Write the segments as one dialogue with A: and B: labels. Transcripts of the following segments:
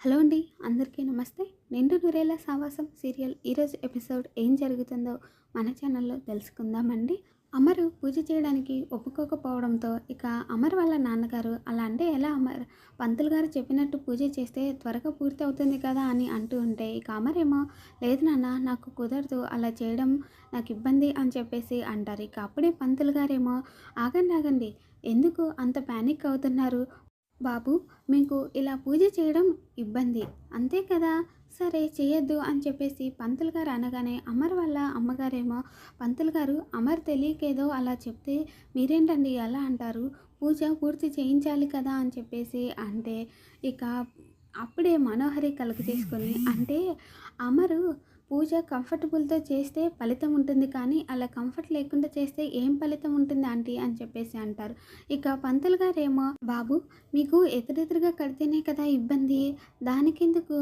A: Hello అండి అందరికీ నమస్తే. నిండు నురేల సావాసం సీరియల్ ఈరోజు ఎపిసోడ్ ఏం జరుగుతుందో మన ఛానల్లో తెలుసుకుందామండి. అమరు పూజ చేయడానికి ఒప్పుకోకపోవడంతో ఇక అమర్ వాళ్ళ నాన్నగారు అలా అంటే ఎలా అమర్? పంతులు గారు చెప్పినట్టు పూజ చేస్తే త్వరగా పూర్తి అవుతుంది కదా అని అంటూ ఉంటే ఇక అమరేమో లేదు నాన్న నాకు కుదరదు అలా చేయడం నాకు ఇబ్బంది అని చెప్పేసి అంటారు. ఇక అప్పుడే పంతులు గారేమో ఆగండి ఆగండి ఎందుకు అంత ప్యానిక్ అవుతున్నారు? బాబు మీకు ఇలా పూజ చేయడం ఇబ్బంది. అంతే కదా? సరే చేయొద్దు అని చెప్పేసి పంతులు గారు అనగానే అమర్ వాళ్ళ అమ్మగారేమో పంతులు గారు అమర్ తెలియకేదో అలా చెప్తే మీరేంటండి అలా అంటారు? పూజ పూర్తి చేయించాలి కదా అని చెప్పేసి అంటే ఇక అప్పుడే మనోహరి కలుగు చేసుకొని అంటే అమరు పూజ కంఫర్టబుల్తో చేస్తే ఫలితం ఉంటుంది కానీ అలా కంఫర్ట్ లేకుండా చేస్తే ఏం ఫలితం ఉంటుంది ఆంటీ అని చెప్పేసి అంటారు. ఇక పంతులు గారేమో బాబు మీకు ఎదురెదురుగా కడితేనే కదా ఇబ్బంది. దానికెందుకు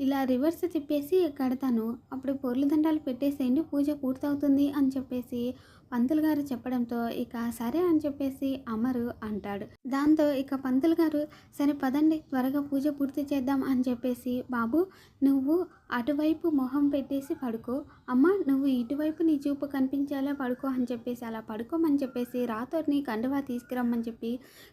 A: ఇలా రివర్స్ తిప్పేసి కడతాను. అప్పుడు పొర్లు దండాలు పెట్టేసేయండి పూజ పూర్తవుతుంది అని చెప్పేసి పంతులు గారు చెప్పడంతో ఇక సరే అని చెప్పేసి అమరు అంటాడు. దాంతో ఇక పంతులు గారు సరే పదండి త్వరగా పూజ పూర్తి చేద్దాం అని చెప్పేసి బాబు నువ్వు అటువైపు మొహం పెట్టేసి పడుకో. అమ్మ నువ్వు ఇటువైపు నీ చూపు కనిపించేలా పడుకో అని చెప్పేసి అలా పడుకోమని చెప్పేసి రాతోని కండువా తీసుకురమ్మని చెప్పి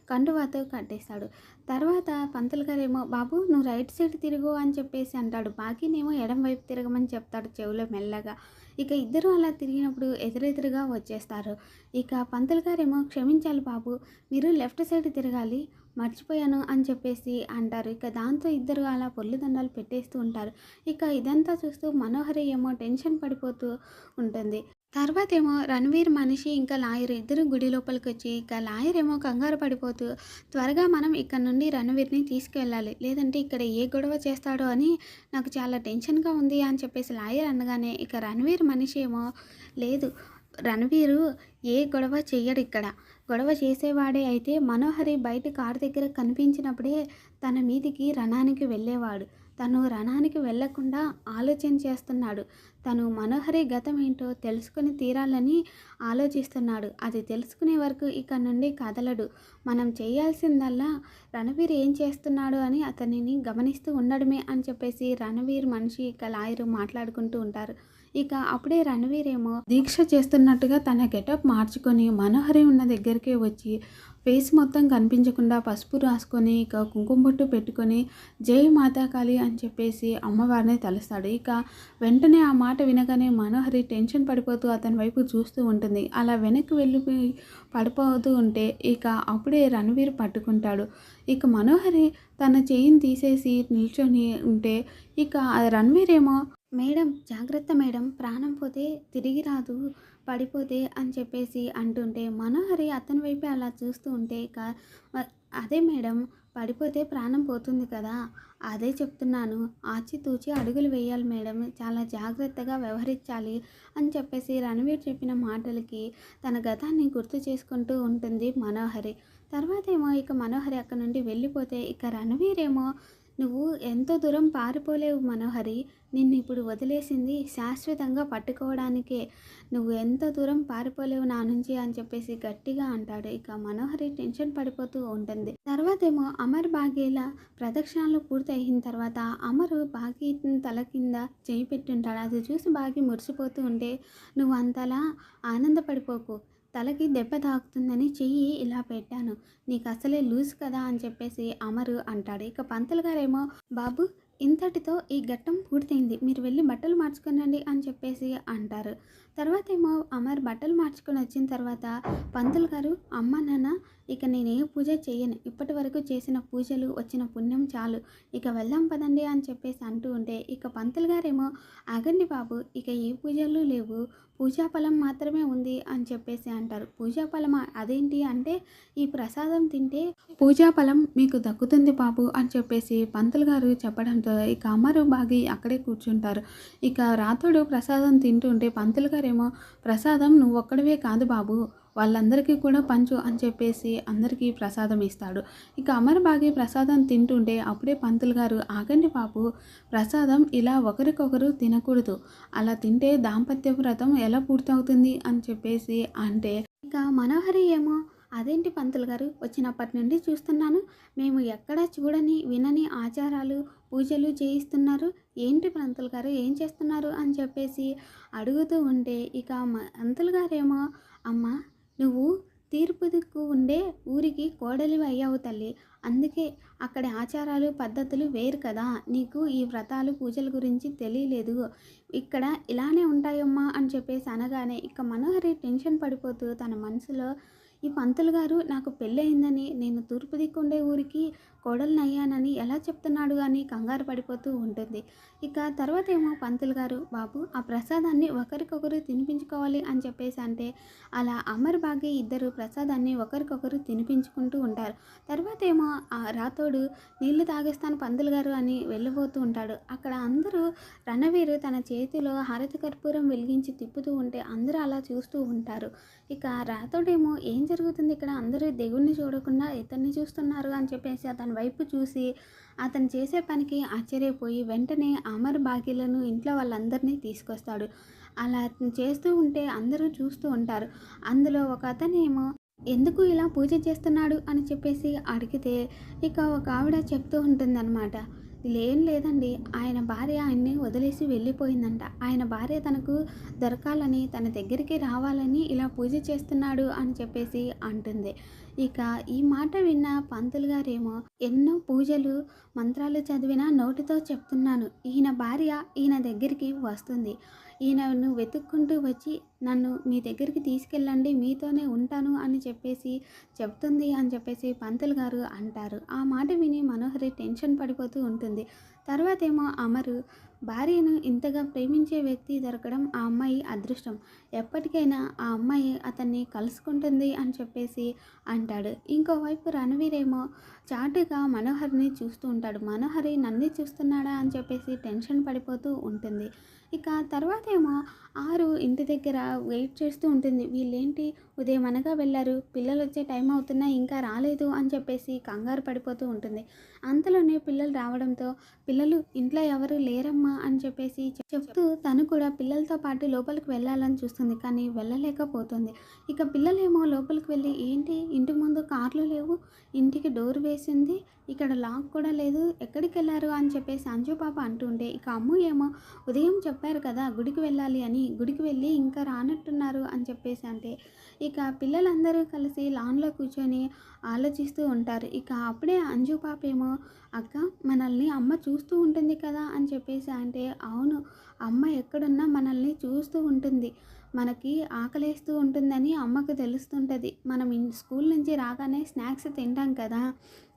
A: కండువాతో కట్టేస్తాడు. తర్వాత పంతులు గారేమో బాబు నువ్వు రైట్ సైడ్ తిరుగు అని చెప్పేసి అంటాడు. బాకీనేమో ఎడం వైపు తిరగమని చెప్తాడు చెవులో మెల్లగా. ఇక ఇద్దరు అలా తిరిగినప్పుడు ఎదురెదురుగా వచ్చేస్తారు. ఇక పంతులు గారేమో క్షమించాలి బాబు మీరు లెఫ్ట్ సైడ్ తిరగాలి మర్చిపోయాను అని చెప్పేసి అంటారు. ఇక దాంతో ఇద్దరు అలా పొల్లు దండాలు పెట్టేస్తూ ఉంటారు. ఇక ఇదంతా చూస్తూ మనోహరి ఏమో టెన్షన్ పడిపోతూ ఉంటుంది. తర్వాత ఏమో రణవీర్ మనిషి ఇంకా లాయర్ ఇద్దరు గుడి లోపలికి వచ్చి ఇక లాయర్ ఏమో కంగారు పడిపోతూ త్వరగా మనం ఇక్కడ నుండి రణవీర్ని తీసుకువెళ్ళాలి లేదంటే ఇక్కడ ఏ గొడవ చేస్తాడో అని నాకు చాలా టెన్షన్గా ఉంది అని చెప్పేసి లాయర్ అనగానే ఇక రణవీర్ మనిషి ఏమో లేదు రణవీరు ఏ గొడవ చెయ్యడు ఇక్కడ. గొడవ చేసేవాడే అయితే మనోహరి బయట కారు దగ్గర కనిపించినప్పుడే తన మీదికి రణానికి వెళ్ళేవాడు. తను రణానికి వెళ్ళకుండా ఆలోచన చేస్తున్నాడు. తను మనోహరి గతం ఏంటో తెలుసుకుని తీరాలని ఆలోచిస్తున్నాడు. అది తెలుసుకునే వరకు ఇక్కడ నుండి కదలడు. మనం చేయాల్సిందల్లా రణవీర్ ఏం చేస్తున్నాడు అని అతనిని గమనిస్తూ ఉండడమే అని చెప్పేసి రణవీర్ మనిషి ఇక లాయరు మాట్లాడుకుంటూ ఉంటారు. ఇక అప్పుడే రణవీర్ ఏమో దీక్ష చేస్తున్నట్టుగా తన గెటప్ మార్చుకొని మనోహరి ఉన్న దగ్గరికి వచ్చి ఫేస్ మొత్తం కనిపించకుండా పసుపు రాసుకొని ఇక కుంకుమ బొట్టు పెట్టుకొని జై మాతాకాళి అని చెప్పేసి అమ్మవారిని తలుస్తాడు. ఇక వెంటనే ఆ మాట వినగానే మనోహరి టెన్షన్ పడిపోతూ అతని వైపు చూస్తూ ఉంటుంది. అలా వెనక్కి వెళ్ళిపోయి పడిపోతూ ఉంటే ఇక అప్పుడే రణవీర్ పట్టుకుంటాడు. ఇక మనోహరి తన చెయ్యిని తీసేసి నిల్చొని ఉంటే ఇక రణవీరేమో మేడం జాగ్రత్త మేడం ప్రాణం పోతే తిరిగి రాదు పడిపోతే అని చెప్పేసి అంటుంటే మనోహరి అతని వైపే అలా చూస్తూ ఉంటే ఇక అదే మేడం పడిపోతే ప్రాణం పోతుంది కదా అదే చెప్తున్నాను ఆచితూచి అడుగులు వేయాలి మేడం చాలా జాగ్రత్తగా వ్యవహరించాలి అని చెప్పేసి రణవీర్ చెప్పిన మాటలకి తన గతాన్ని గుర్తు చేసుకుంటూ ఉంటుంది మనోహరి. తర్వాత ఏమో ఇక మనోహరి అక్కడ నుండి వెళ్ళిపోతే ఇక రణవీర్ ఏమో నువ్వు ఎంతో దూరం పారిపోలేవు మనోహరి. నిన్ను ఇప్పుడు వదిలేసింది శాశ్వతంగా పట్టుకోవడానికే. నువ్వు ఎంత దూరం పారిపోలేవు నా నుంచి అని చెప్పేసి గట్టిగా అంటాడు. ఇక మనోహరి టెన్షన్ పడిపోతూ ఉంటుంది. తర్వాత ఏమో అమర్ బాగేల ప్రదక్షిణాలు పూర్తి అయిన తర్వాత అమరు బాగి తల కింద చేయి పెట్టుంటాడు. అది చూసి బాగి మురిసిపోతూ ఉంటే నువ్వు అంతలా ఆనందపడిపోకు. తలకి దెబ్బ తాకుతుందని చెయ్యి ఇలా పెట్టాను. నీకు అసలే లూజ్ కదా అని చెప్పేసి అమరు అంటాడు. ఇక పంతులు గారేమో బాబు ఇంతటితో ఈ ఘట్టం పూర్తయింది. మీరు వెళ్ళి బట్టలు మార్చుకునండి అని చెప్పేసి అంటారు. తర్వాత ఏమో అమర్ బట్టలు మార్చుకొని వచ్చిన తర్వాత పంతులు గారు అమ్మ నాన్న ఇక నేను ఏ పూజ చేయను ఇప్పటి వరకు చేసిన పూజలు వచ్చిన పుణ్యం చాలు. ఇక వెళ్దాం పదండి అని చెప్పేసి అంటూ ఉంటే ఇక పంతులు గారేమో ఆగండి బాబు ఇక ఏ పూజలు లేవు. పూజా ఫలం మాత్రమే ఉంది అని చెప్పేసి అంటారు. పూజా ఫలం అదేంటి? అంటే ఈ ప్రసాదం తింటే పూజా ఫలం మీకు దక్కుతుంది బాబు అని చెప్పేసి పంతులు గారు చెప్పడంతో ఇక అమరు బాగి అక్కడే కూర్చుంటారు. ఇక రాతోడు ప్రసాదం తింటుంటే పంతులు గారేమో ప్రసాదం నువ్వు కాదు బాబు. వాళ్ళందరికీ కూడా పంచు అని చెప్పేసి అందరికీ ప్రసాదం ఇస్తాడు. ఇక అమర్ బాగి ప్రసాదం తింటుంటే అప్పుడే పంతులు గారు ఆగండి బాబు. ప్రసాదం ఇలా ఒకరికొకరు తినకూడదు. అలా తింటే దాంపత్య వ్రతం ఎలా పూర్తవుతుంది? అని చెప్పేసి అంటే ఇక మనోహరి ఏమో అదేంటి పంతులు గారు? వచ్చినప్పటి నుండి చూస్తున్నాను. మేము ఎక్కడ చూడని వినని ఆచారాలు పూజలు చేయిస్తున్నారు. ఏంటి పంతులు గారు? ఏం చేస్తున్నారు? అని చెప్పేసి అడుగుతూ ఉంటే ఇక పంతులు గారేమో అమ్మ నువ్వు తీర్పు దిక్కు ఉండే ఊరికి కోడలి అయ్యావు తల్లి. అందుకే అక్కడి ఆచారాలు పద్ధతులు వేరు కదా. నీకు ఈ వ్రతాలు పూజల గురించి తెలియలేదు. ఇక్కడ ఇలానే ఉంటాయమ్మా అని చెప్పేసి అనగానే ఇక మనోహరి టెన్షన్ పడిపోతూ తన మనసులో ఈ పంతులు గారు నాకు పెళ్ళయిందని నేను తూర్పు దిక్కుండే ఊరికి కోడలనయ్యానని ఎలా చెప్తున్నాడు అని కంగారు పడిపోతూ ఉంటుంది. ఇక తర్వాత ఏమో పంతులు గారు బాబు ఆ ప్రసాదాన్ని ఒకరికొకరు తినిపించుకోవాలి అని చెప్పేసి అంటే అలా అమర్ బాగే ఇద్దరు ప్రసాదాన్ని ఒకరికొకరు తినిపించుకుంటూ ఉంటారు. తర్వాత ఏమో ఆ రాతోడు నీళ్ళు తాగేస్తాను పంతులు గారు అని వెళ్ళిపోతూ ఉంటాడు. అక్కడ అందరూ రణవీరు తన చేతిలో హారతి కర్పూరం వెలిగించి తిప్పుతూ ఉంటే అందరూ అలా చూస్తూ ఉంటారు. ఇక రాతోడేమో ఏం జరుగుతుంది ఇక్కడ? అందరూ దేవుణ్ణి చూడకుండా ఇతన్ని చూస్తున్నారు అని చెప్పేసి అతను వైపు చూసి అతను చేసే పనికి ఆశ్చర్యపోయి వెంటనే అమర్ బాకీలను ఇంట్లో వాళ్ళందరినీ తీసుకొస్తాడు. అలా అతను చేస్తూ ఉంటే అందరూ చూస్తూ ఉంటారు. అందులో ఒక అతనేమో ఎందుకు ఇలా పూజ చేస్తున్నాడు? అని చెప్పేసి అడిగితే ఇక ఒక ఆవిడ చెప్తూ ఉంటుందన్నమాట. లేం లేదండి. ఆయన భార్య ఆయన్ని వదిలేసి వెళ్ళిపోయిందంట. ఆయన భార్య తనకు దొరకాలని తన దగ్గరికి రావాలని ఇలా పూజ చేస్తున్నాడు అని చెప్పేసి అంటుంది. ఇక ఈ మాట విన్న పంతులు గారేమో ఎన్నో పూజలు మంత్రాలు చదివిన నోటితో చెప్తున్నాను. ఈయన భార్య ఈయన దగ్గరికి వస్తుంది. ఈయనను వెతుక్కుంటూ వచ్చి నన్ను మీ దగ్గరికి తీసుకెళ్ళండి మీతోనే ఉంటాను అని చెప్పేసి చెప్తుంది అని చెప్పేసి పంతులు గారు అంటారు. ఆ మాట విని మనోహరి టెన్షన్ పడిపోతూ ఉంటుంది. తర్వాత ఏమో అమరు భార్యను ఇంతగా ప్రేమించే వ్యక్తి దొరకడం ఆ అమ్మాయి అదృష్టం. ఎప్పటికైనా ఆ అమ్మాయి అతన్ని కలుసుకుంటుంది అని చెప్పేసి అంటాడు. ఇంకోవైపు రణవీరేమో చాటుగా మనోహర్ని చూస్తూ ఉంటాడు. మనోహరి నన్ను చూస్తున్నాడా? అని చెప్పేసి టెన్షన్ పడిపోతూ ఉంటుంది. ఇక తర్వాత ఏమో ఆరు ఇంటి దగ్గర వెయిట్ చేస్తూ ఉంటుంది. వీళ్ళేంటి? ఉదయం అనగా వెళ్ళారు. పిల్లలు వచ్చే టైం అవుతున్నా ఇంకా రాలేదు అని చెప్పేసి కంగారు పడిపోతూ ఉంటుంది. అంతలోనే పిల్లలు రావడంతో పిల్లలు ఇంట్లో ఎవరు లేరమ్మా అని చెప్పేసి చెప్తూ తను కూడా పిల్లలతో పాటు లోపలికి వెళ్ళాలని చూస్తుంది కానీ వెళ్ళలేకపోతుంది. ఇక పిల్లలేమో లోపలికి వెళ్ళి ఏంటి? ఇంటి ముందు కార్లు లేవు? ఇంటికి డోర్ వేసింది? ఇక్కడ లాక్ కూడా లేదు? ఎక్కడికి వెళ్ళారు? అని చెప్పేసి అంజు పాప అంటుంటే ఇక అమ్ము ఏమో ఉదయం చెప్పారు కదా గుడికి వెళ్ళాలి అని గుడికి వెళ్ళి ఇంకా రానట్టున్నారు అని చెప్పేసి అంటే ఇక పిల్లలందరూ కలిసి లాన్లో కూర్చొని ఆలోచిస్తూ ఉంటారు. ఇక అప్పుడే అంజు పాప ఏమో అక్క మనల్ని అమ్మ చూస్తూ ఉంటుంది కదా అని చెప్పేసి అంటే అవును అమ్మ ఎక్కడున్నా మనల్ని చూస్తూ ఉంటుంది. మనకి ఆకలేస్తూ ఉంటుందని అమ్మకు తెలుస్తుంటుంది. మనం ఇన్- స్కూల్ నుంచి రాగానే స్నాక్స్ తింటాం కదా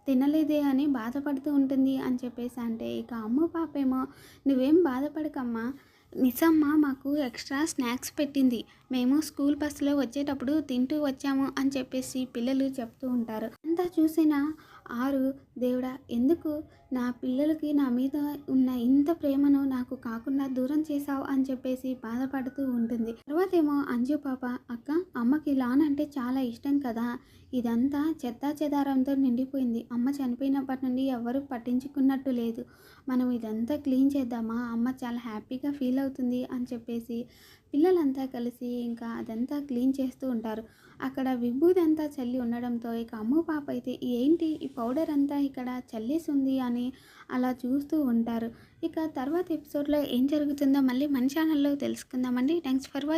A: తినలేదే అని బాధపడుతూ ఉంటుంది అని చెప్పేసి అంటే ఇక అమ్మ పాపేమో నువ్వేం బాధపడకమ్మా నిజమ్మ మాకు ఎక్స్ట్రా స్నాక్స్ పెట్టింది. మేము స్కూల్ బస్సులో వచ్చేటప్పుడు తింటూ వచ్చాము అని చెప్పేసి పిల్లలు చెప్తూ ఉంటారు. అంతా చూసినా ఆరు దేవుడా ఎందుకు నా పిల్లలకి నా మీద ఉన్న ఇంత ప్రేమను నాకు కాకుండా దూరం చేశావు అని చెప్పేసి బాధపడుతూ ఉంటుంది. తర్వాత ఏమో అంజు పాప అక్క అమ్మకి లాన్ అంటే చాలా ఇష్టం కదా. ఇదంతా చెత్తా చెదారంతో నిండిపోయింది. అమ్మ చనిపోయినప్పటి నుండి ఎవరు పట్టించుకున్నట్టు లేదు. మనం ఇదంతా క్లీన్ చేద్దామా? అమ్మ చాలా హ్యాపీగా ఫీల్ అవుతుంది అని చెప్పేసి పిల్లలంతా కలిసి ఇంకా అదంతా క్లీన్ చేస్తూ ఉంటారు. అక్కడ విభూది అంతా చల్లి ఉండడంతో ఇక అమ్మ పాప అయితే ఏంటి ఈ పౌడర్ అంతా ఇక్కడ చల్లేసి ఉంది అని అలా చూస్తూ ఉంటారు. ఇక తర్వాత ఎపిసోడ్లో ఏం జరుగుతుందో మళ్ళీ మన ఛానల్లో తెలుసుకుందామండి. Thanks for watching